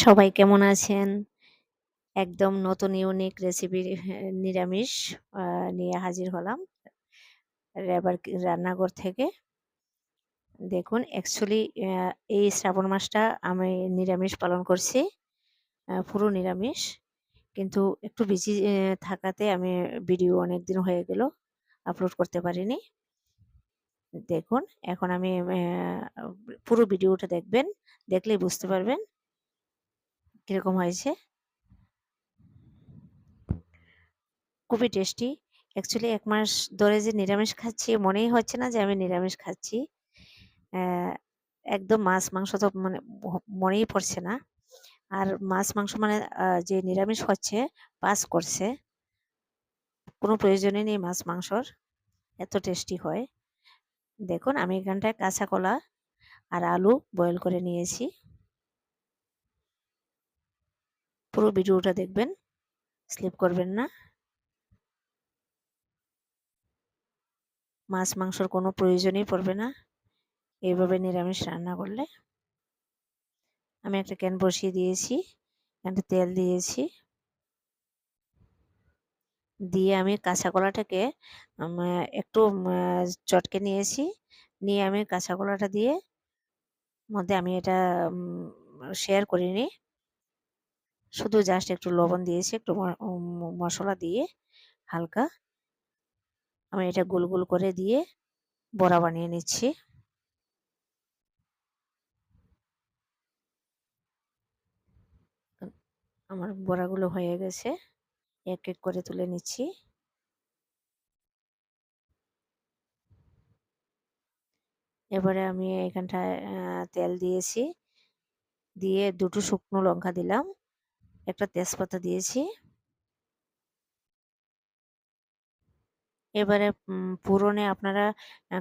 সবাই কেমন আছেন? একদম নতুন ইউনিক রেসিপি হ্যাঁ, নিরামিষ নিয়ে হাজির হলাম। রেবার রান্নাঘর থেকে। দেখুন অ্যাকচুয়ালি এই শ্রাবণ মাসটা আমি নিরামিষ পালন করছি। পুরো নিরামিষ। কিন্তু একটু বিজি থাকাতে আমি ভিডিও অনেক দিন হয়ে গেল আপলোড করতে পারিনি। দেখুন এখন আমি পুরো ভিডিওটা দেখবেন। দেখলেই বুঝতে পারবেন কীরকম হয়েছে। খুবই টেস্টি। অ্যাকচুয়ালি এক মাস ধরে যে নিরামিষ খাচ্ছি, মনেই হচ্ছে না যে আমি নিরামিষ খাচ্ছি। একদম মাছ, মাংস তো মানে মনেই পড়ছে না। আর মাছ, মাংস মানে যে নিরামিষ হচ্ছে, পাস করছে। কোনো প্রয়োজনই নেই মাছ, মাংসর। এত টেস্টি হয়। দেখুন, আমি এখানটায় কাঁচা কলা আর আলু বয়েল করে নিয়েছি। পুরো ভিডিওটা দেখবেন। স্লিপ করবেন না। মাছ, মাংসর কোনো প্রয়োজনই পড়বে না। এইভাবে নিরামিষ রান্না করলে। আমি একটা ক্যান বসিয়ে দিয়েছি। ক্যানটা তেল দিয়েছি। দিয়ে আমি কাঁচা কলাটাকে একটু চটকে নিয়েছি। নিয়ে আমি কাঁচা কলাটা দিয়ে মধ্যে আমি এটা শেয়ার করিনি। শুধু জাস্ট একটু লবণ দিয়েছি, একটু মশলা দিয়ে হালকা আমি এটা গোল, গোল করে দিয়ে বড়া বানিয়ে নিচ্ছি। আমার বড়াগুলো হয়ে গেছে। এক, এক করে তুলে নিচ্ছি। এবারে আমি এখানটায় তেল দিয়েছি। দিয়ে দুটো শুকনো লঙ্কা দিলাম। একটা তেজপাতা দিয়েছি। এবারে পুরনে আপনারা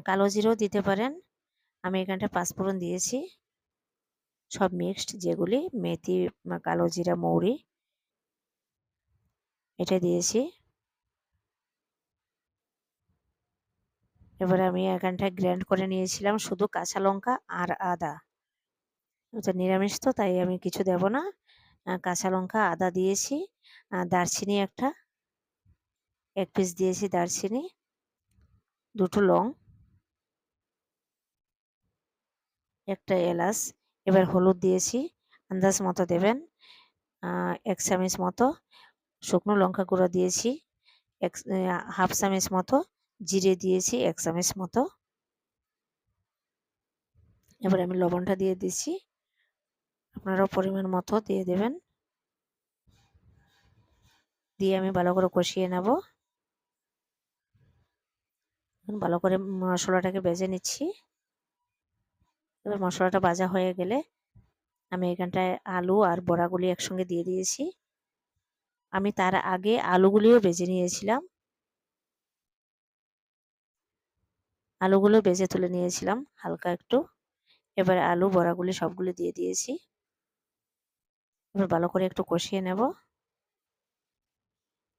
কালো জিরাও দিতে পারেন। আমি এখানটায় পাঁচফোড়ন দিয়েছি। সব মিক্সড যেগুলি মেথি, কালো জিরা, মৌরি। এটা দিয়েছি। এবারে আমি এখানটায় গ্র্যান্ড করে নিয়েছিলাম শুধু কাঁচা লঙ্কা আর আদা। এটা নিরামিষ তো তাই আমি কিছু দেব না। কাঁচা লঙ্কা, আদা দিয়েছি। দারচিনি একটা। এক পিস দিয়েছি দারচিনি। দুটো লং। একটা এলাচ। এবার হলুদ দিয়েছি। আন্দাজ মতো দেবেন। এক ১ চামচ মতো শুকনো লঙ্কা গুঁড়ো দিয়েছি। এক হাফ চামচ মতো জিরে দিয়েছি ১ চামচ মতো। এবার আমি লবণটা দিয়ে দিচ্ছি। আপনারাও পরিমাণ মতো দিয়ে দেবেন। দিয়ে আমি ভালো করে কষিয়ে নেব। ভালো করে মশলাটাকে বেজে নিচ্ছি। এবার মশলাটা ভাজা হয়ে গেলে আমি এখানটায় আলু আর বড়াগুলি একসঙ্গে দিয়ে দিয়েছি। আমি তার আগে আলুগুলিও বেজে নিয়েছিলাম। আলুগুলো বেজে তুলে নিয়েছিলাম হালকা একটু। এবার আলু, বড়াগুলি সবগুলো দিয়ে দিয়েছি। এবার ভালো করে একটু কষিয়ে নেব।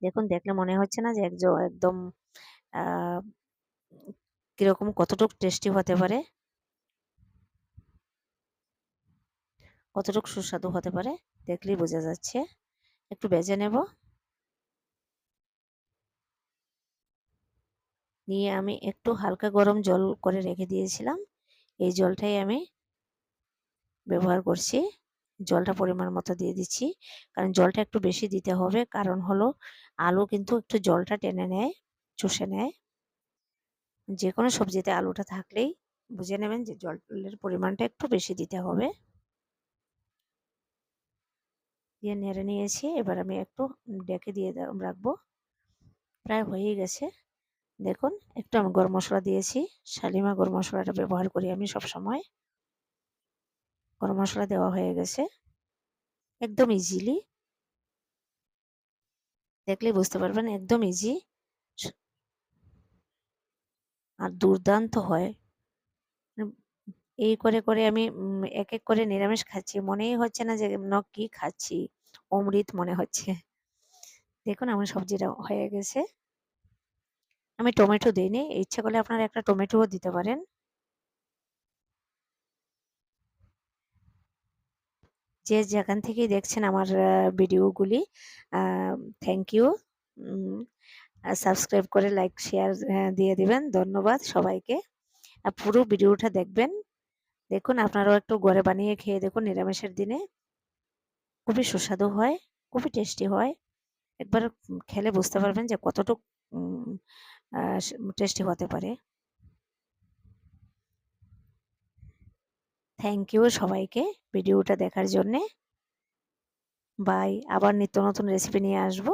দেখুন, দেখলে মনে হচ্ছে না যে একদম কীরকম কতটুক টেস্টি হতে পারে? কতটুকু সুস্বাদু হতে পারে দেখলেই বোঝা যাচ্ছে। একটু ভেজে নেব। নিয়ে আমি একটু হালকা গরম জল করে রেখে দিয়েছিলাম। এই জলটাই আমি ব্যবহার করছি। জলটা পরিমাণ মতো দিয়ে দিচ্ছি। কারণ জলটা একটু বেশি দিতে হবে। কারণ হলো আলু কিন্তু একটু জলটা টেনে নেয়, চুষে নেয়। যে কোনো সবজিতে আলুটা থাকলেই বুঝে নেবেন যে জলের পরিমাণটা একটু বেশি দিতে হবে। দিয়ে নেড়ে নিয়েছি। এবার আমি একটু ডেকে দিয়ে রাখব। প্রায় হয়েই গেছে। দেখুন একটু আমি গরম মশলা দিয়েছি। শালিমা গরম মশলাটা ব্যবহার করি আমি সবসময়। গরম মশলা দেওয়া হয়ে গেছে। একদম ইজিলি। দেখলেই বুঝতে পারবেন একদম ইজি। আর দুর্দান্ত হয়। এই করে, করে আমি এক, এক করে নিরামিষ খাচ্ছি। মনেই হচ্ছে না যে ন কি খাচ্ছি। অমৃত মনে হচ্ছে। দেখুন আমার সবজিটা হয়ে গেছে। আমি টমেটো দেইনি। ইচ্ছা করলে আপনারা একটা টমেটোও দিতে পারেন। যে যেখান থেকেই দেখছেন আমার ভিডিওগুলি থ্যাংক ইউ সাবস্ক্রাইব করে লাইক শেয়ার দিয়ে দিবেন। ধন্যবাদ সবাইকে। পুরো ভিডিওটা দেখবেন। দেখুন, আপনারাও একটু ঘরে বানিয়ে খেয়ে দেখুন, নিরামিষের দিনে। খুবই সুস্বাদু হয়, খুবই টেস্টি হয়। একবার খেলে বুঝতে পারবেন যে কতটুকু টেস্টি হতে পারে। থ্যাংক ইউ সবাইকে ভিডিওটা দেখার জন্যে। বাই আবার নিত্য নতুন রেসিপি নিয়ে আসব।